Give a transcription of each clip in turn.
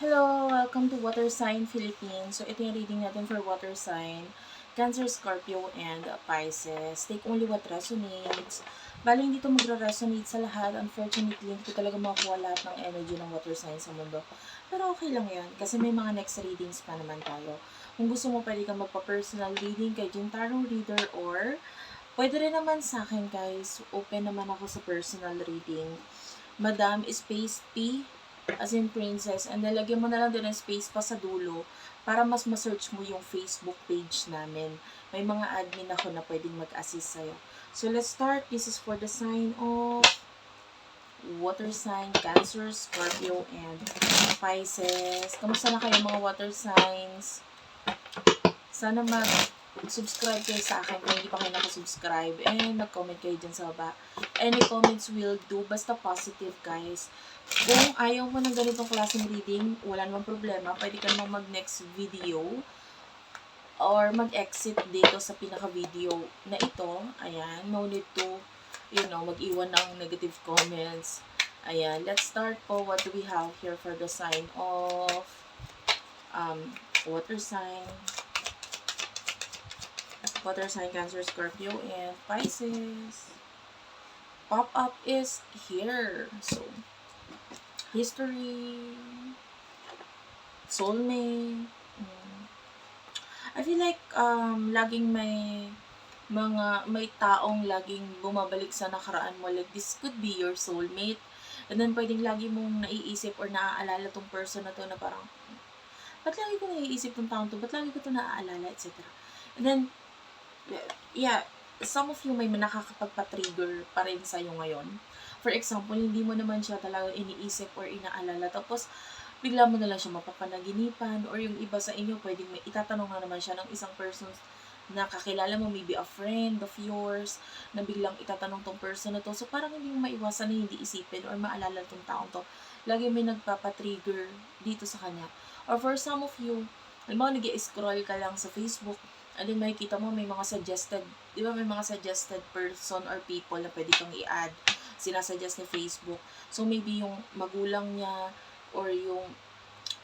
Hello! Welcome to Water Sign Philippines. So, ito yung reading natin for Water Sign. Cancer, Scorpio, and Pisces. Take only what resonates. Bali, hindi ito magre-resonate sa lahat. Unfortunately, hindi ko talaga makuha lahat ng energy ng water sign sa mundo. Pero okay lang yan. Kasi may mga next readings pa naman tayo. Kung gusto mo, pwede kang magpa-personal reading kay Jim Tarot Reader or pwede rin naman sa akin, guys. Open naman ako sa personal reading. Madam Space P as in princess, and nalagyan mo na lang din ng space pa sa dulo para mas ma-search mo yung Facebook page namin. May mga admin ako na pwedeng mag-assist sa'yo. So, let's start. This is for the sign of water sign, Cancer, Scorpio, and Pisces. Kamusta na kayo mga water signs? Sana mag-subscribe kayo sa akin kung hindi pa kayo nakasubscribe and mag-comment kayo dyan sa baba. Any comments will do. Basta positive, guys. Kung ayaw mo ng ganitong klaseng reading, wala namang problema. Pwede ka naman mag-next video or mag-exit dito sa pinaka-video na ito. Ayan, no need to, you know, mag-iwan ng negative comments. Ayan, let's start po. What do we have here for the sign of um, water sign, water sign, Cancer, Scorpio, and Pisces. Pop-up is here. So, history, soulmate. Mm. I feel like um, laging may mga may taong laging bumabalik sa nakaraan mo. Like, this could be your soulmate. And then, pwedeng lagi mong naiisip or naaalala tong person na to na parang, ba't lagi ko naiisip tong taong to? Ba't lagi ko to naaalala? Etc. And then, yeah, some of you may nakakapagpa-trigger pa rin sa'yo ngayon. For example, hindi mo naman siya talaga iniisip or inaalala. Tapos, bigla mo na lang siya mapapanaginipan or yung iba sa inyo, pwedeng may itatanong na naman siya ng isang person na kakilala mo, maybe a friend of yours, na biglang itatanong tong person na to. So, parang hindi mo maiwasan na hindi isipin or maalala tong taong to. Lagi may nagpapatrigger dito sa kanya. Or for some of you, alam mo, nag scroll ka lang sa Facebook, then makikita mo may mga suggested, di ba may mga suggested person or people na pwede kang i-add, sinasuggest ni Facebook. So, maybe yung magulang niya, or yung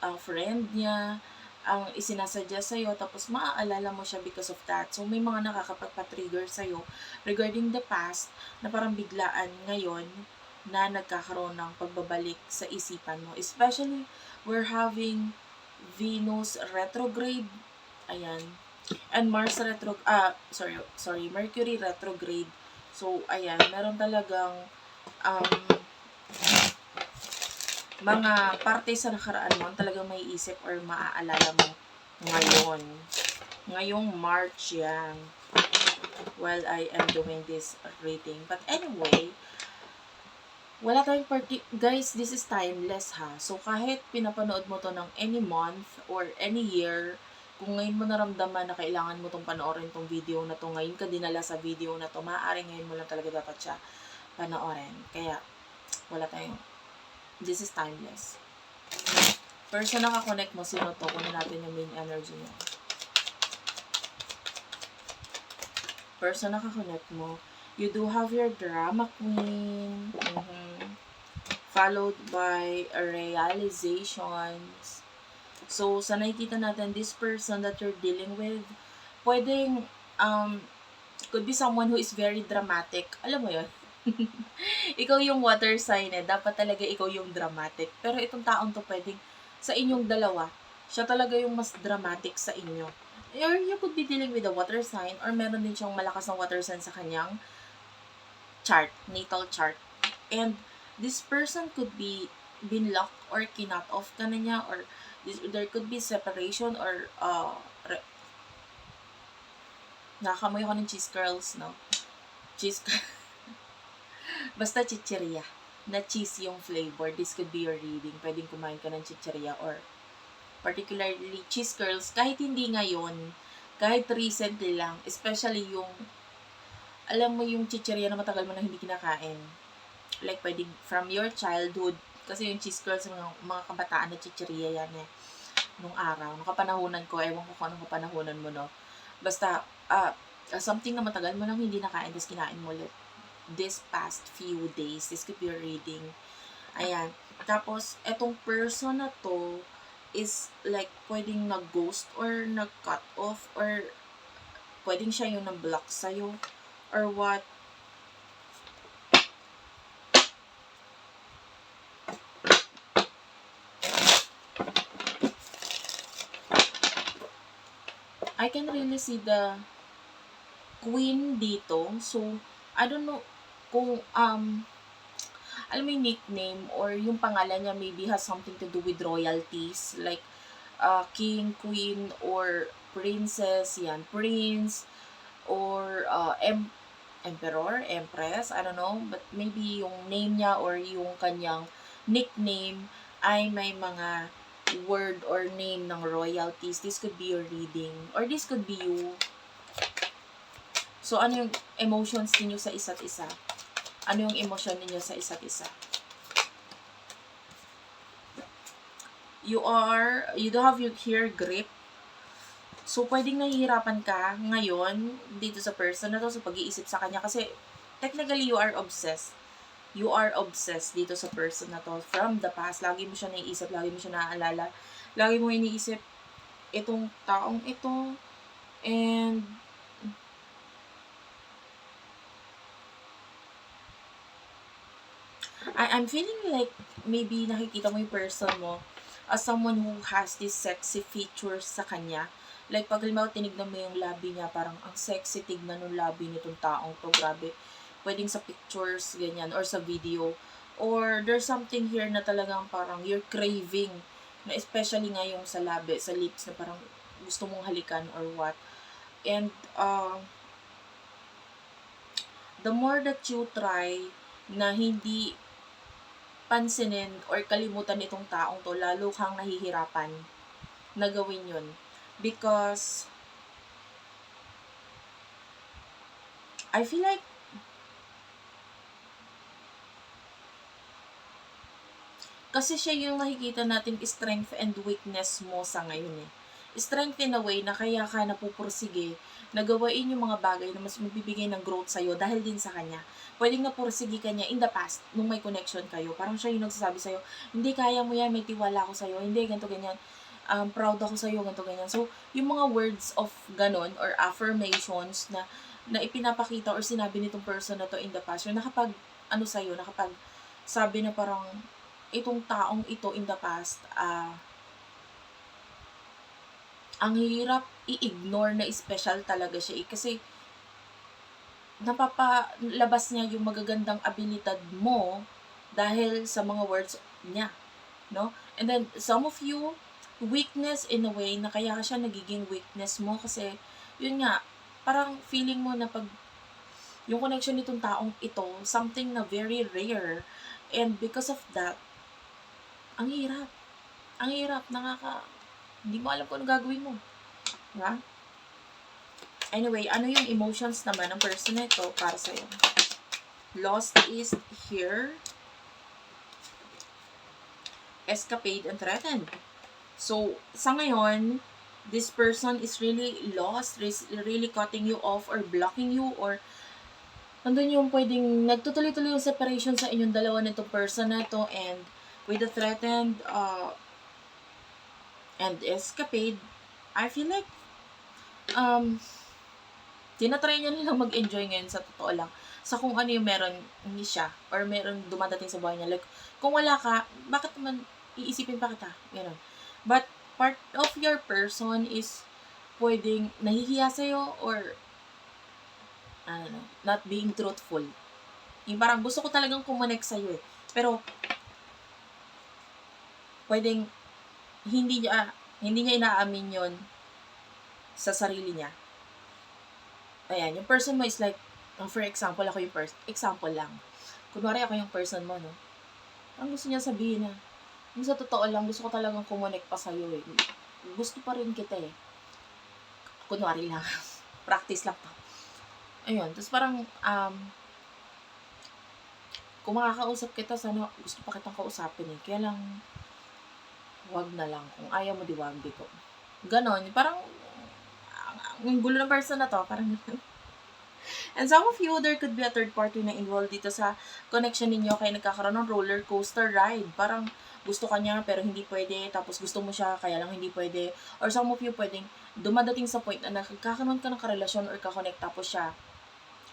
uh, friend niya, ang isinasuggest sa'yo, tapos maaalala mo siya because of that. So, may mga nakakapagpa-trigger sa'yo regarding the past na parang biglaan ngayon na nagkakaroon ng pagbabalik sa isipan mo. Especially, we're having Venus retrograde. Ayan. And Mars retro ah sorry, sorry, Mercury retrograde. So ayan, meron talagang um mga parte sa nakaraan mo talagang may isip or maaalala mo ngayon. Ngayong March yan. While I am doing this reading. But anyway, wala tayong party, guys, this is timeless ha. So kahit pinapanood mo to ng any month or any year, kung ngayon mo naramdaman na kailangan mo tong panoorin tong video na to, ngayon ka dinala sa video na to, maaari ngayon mo lang talaga dapat siya panoorin. Kaya, wala tayong This is timeless. Person na connect mo, sino to? Kunin natin yung main energy mo. Person na connect mo. You do have your drama queen. Mm-hmm. Followed by realizations. So, sa nakikita natin, this person that you're dealing with, pwedeng, um, could be someone who is very dramatic. Alam mo yon ikaw yung water sign eh. Dapat talaga ikaw yung dramatic. Pero itong taong to pwedeng sa inyong dalawa, siya talaga yung mas dramatic sa inyo. Or you could be dealing with a water sign or meron din siyang malakas na water sign sa kanyang chart, natal chart. And this person could be been locked or kinot off ka na niya or this, there could be separation or uh, re- nakamoy ako ng cheese curls, no? Cheese curls. Basta chicheria na cheese yung flavor. This could be your reading. Pwedeng kumain ka ng chicheria or particularly cheese curls. Kahit hindi ngayon, kahit recently lang, especially yung alam mo yung chicheria na matagal mo na hindi kinakain. Like, pwedeng from your childhood, kasi yung cheese curls, mga, mga kabataan na chicheria yan eh. Nung araw, nung kapanahunan ko, ewan ko kung anong kapanahunan mo, no? Basta, uh, something na matagal mo nang hindi nakain, tapos kinain mo ulit this past few days. This could be your reading. Ayan. Tapos, etong person na to, is like pwedeng nag-ghost or nag-cut off or pwedeng siya yung nag-block sa'yo or what. I can really see the queen dito. So, I don't know kung, um, alam mo yung nickname or yung pangalan niya maybe has something to do with royalties. Like, uh, king, queen, or princess, yan, prince, or uh, em emperor, empress, I don't know. But maybe yung name niya or yung kanyang nickname ay may mga word or name ng royalties. This could be your reading. Or this could be you. So, ano yung emotions ninyo sa isa't isa? Ano yung emosyon ninyo sa isa't isa? You are, you do have your here grip. So, pwedeng nahihirapan ka ngayon dito sa person na to sa pag-iisip sa kanya kasi technically you are obsessed you are obsessed dito sa person na to from the past. Lagi mo siya naiisip, lagi mo siya naaalala. Lagi mo iniisip itong taong ito. And I, I'm feeling like maybe nakikita mo yung person mo as someone who has this sexy features sa kanya. Like, pag halimbawa tinignan mo yung labi niya, parang ang sexy tignan ng labi nitong taong to, grabe pwedeng sa pictures, ganyan, or sa video. Or there's something here na talagang parang you're craving, na especially nga yung sa labi, sa lips, na parang gusto mong halikan or what. And, uh, the more that you try na hindi pansinin or kalimutan itong taong to, lalo kang nahihirapan na gawin yun. Because, I feel like Kasi siya yung nakikita natin strength and weakness mo sa ngayon eh. Strength in a way na kaya ka napupursige na gawain yung mga bagay na mas magbibigay ng growth sa'yo dahil din sa kanya. Pwedeng napursige ka niya in the past nung may connection kayo. Parang siya yung nagsasabi sa'yo, hindi kaya mo yan, may tiwala ako sa'yo, hindi, ganito ganyan. Um, proud ako sa'yo, ganito ganyan. So, yung mga words of ganon or affirmations na na ipinapakita or sinabi nitong person na to in the past, yung nakapag, ano sa'yo, nakapag sabi na parang, itong taong ito in the past, uh, ang hirap i-ignore na special talaga siya eh. Kasi, napapalabas niya yung magagandang abilidad mo dahil sa mga words niya. No? And then, some of you, weakness in a way na kaya siya nagiging weakness mo kasi, yun nga, parang feeling mo na pag yung connection nitong taong ito, something na very rare. And because of that, ang hirap. Ang hirap. Nakaka... Hindi mo alam kung ano gagawin mo. Diba? Anyway, ano yung emotions naman ng person na ito para sa'yo? Lost is here. Escapade and threatened. So, sa ngayon, this person is really lost, really cutting you off or blocking you or nandun yung pwedeng nagtutuloy-tuloy yung separation sa inyong dalawa nitong person na to and with the threatened uh, and escapade, I feel like um, tinatry niya nilang mag-enjoy ngayon sa totoo lang sa kung ano yung meron ni siya or meron dumadating sa buhay niya. Like, kung wala ka, bakit naman iisipin pa kita? Ganun. But, part of your person is pwedeng nahihiya sa'yo or ano, not being truthful. Yung parang gusto ko talagang kumonek sa'yo eh. Pero, pwedeng hindi niya hindi niya inaamin yon sa sarili niya. Ayan, yung person mo is like, oh, for example, ako yung person, example lang. Kunwari ako yung person mo, no? Ang gusto niya sabihin na, yung sa totoo lang, gusto ko talagang kumonek pa sa'yo eh. Gusto pa rin kita eh. Kunwari lang. Practice lang to. Ayun, tapos parang, um, kung makakausap kita, sana gusto pa kitang kausapin eh. Kaya lang, wag na lang. Kung ayaw mo, di wag dito. Ganon. Parang, ang gulo ng person na to, parang And some of you, there could be a third party na involved dito sa connection ninyo kaya nagkakaroon ng roller coaster ride. Parang gusto ka niya pero hindi pwede, tapos gusto mo siya kaya lang hindi pwede. Or some of you pwedeng dumadating sa point na nagkakaroon ka ng karelasyon or kakonect tapos siya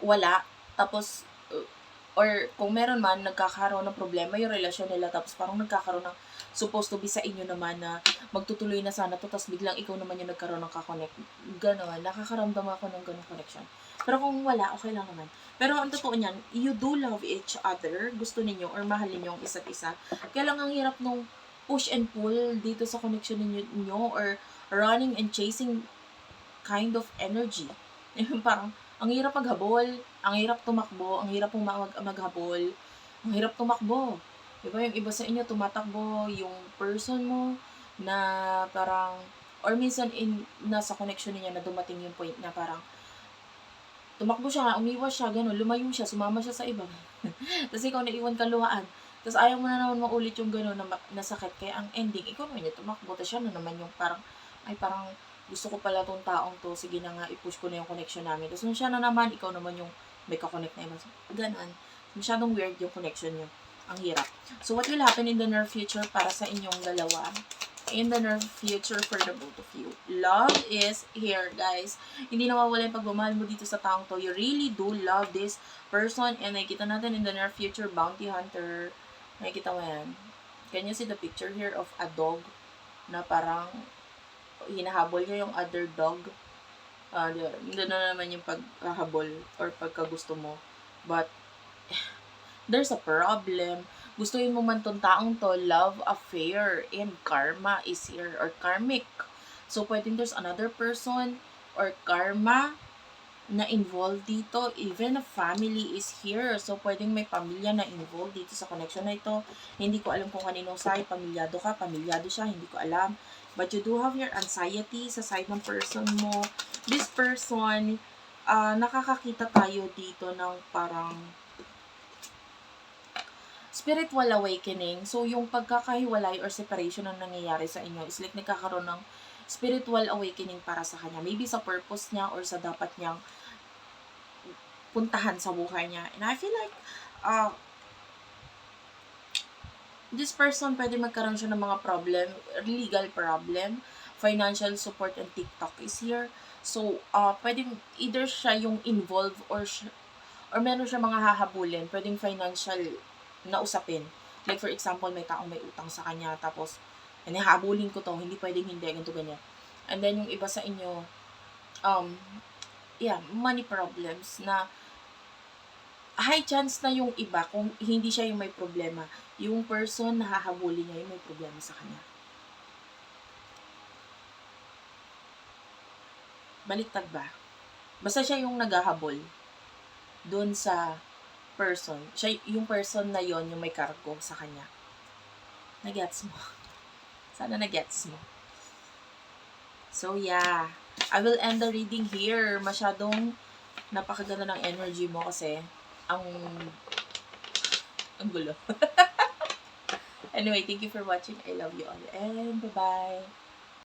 wala. Tapos, or kung meron man, nagkakaroon ng problema yung relasyon nila tapos parang nagkakaroon ng supposed to be sa inyo naman na magtutuloy na sana to tapos biglang ikaw naman yung nagkaroon ng kakonect. Ganon. Nakakaramdam ako ng ganong connection. Pero kung wala, okay lang naman. Pero ang totoo niyan, you do love each other. Gusto ninyo or mahal ninyo ang isa't isa. Kaya lang ang hirap nung push and pull dito sa connection ninyo, ninyo or running and chasing kind of energy. Parang, ang hirap maghabol, ang hirap tumakbo, ang hirap mag maghabol, ang hirap tumakbo. Diba yung iba sa inyo tumatakbo, yung person mo na parang, or minsan in, nasa connection niya na dumating yung point na parang, tumakbo siya, umiwas siya, gano'n, lumayo siya, sumama siya sa iba. Tapos ikaw naiwan ka luhaan. Tapos ayaw mo na naman maulit yung gano'n na, na sakit. Kaya ang ending, ikaw naman yung tumakbo. Tapos siya na naman yung parang, ay parang gusto ko pala tong taong to, sige na nga, i-push ko na yung connection namin. Tapos nung siya na naman, ikaw naman yung may kakonect na iba. Ganon. Masyadong weird yung connection nyo. Ang hirap. So, what will happen in the near future para sa inyong dalawa? In the near future for the both of you. Love is here, guys. Hindi nawawala yung pagmamahal mo dito sa taong to. You really do love this person. And nakikita natin in the near future, bounty hunter. Nakikita mo yan. Can you see the picture here of a dog na parang hinahabol niya yung other dog. Ah, uh, doon na naman yung paghahabol or pagkagusto mo. But, there's a problem. Gustuin mo man tong taong to, love affair and karma is here or karmic. So, pwedeng there's another person or karma na involved dito. Even a family is here. So, pwedeng may pamilya na involved dito sa connection na ito. Hindi ko alam kung kaninong side. Pamilyado ka, pamilyado siya. Hindi ko alam. But you do have your anxiety sa side ng person mo. This person, uh, nakakakita tayo dito ng parang spiritual awakening. So, yung pagkakahiwalay or separation na nangyayari sa inyo is like nagkakaroon ng spiritual awakening para sa kanya. Maybe sa purpose niya or sa dapat niyang puntahan sa buhay niya. And I feel like, uh, this person pwede magkaroon siya ng mga problem, legal problem, financial support and TikTok is here. So, uh, pwedeng either siya yung involved or siya, or meron siya mga hahabulin, pwedeng financial na usapin. Like for example, may taong may utang sa kanya, tapos, habulin ko to, hindi pwedeng hindi, ganito ganyan. And then yung iba sa inyo, um, yeah, money problems na high chance na yung iba, kung hindi siya yung may problema, yung person na hahabulin niya yung may problema sa kanya. Baliktad ba? Basta siya yung naghahabol doon sa person. Siya, yung person na yon yung may cargo sa kanya. Nagets mo. Sana nagets mo. So, yeah. I will end the reading here. Masyadong napakaganda ng energy mo kasi ang ang gulo. anyway, thank you for watching. I love you all. And bye-bye.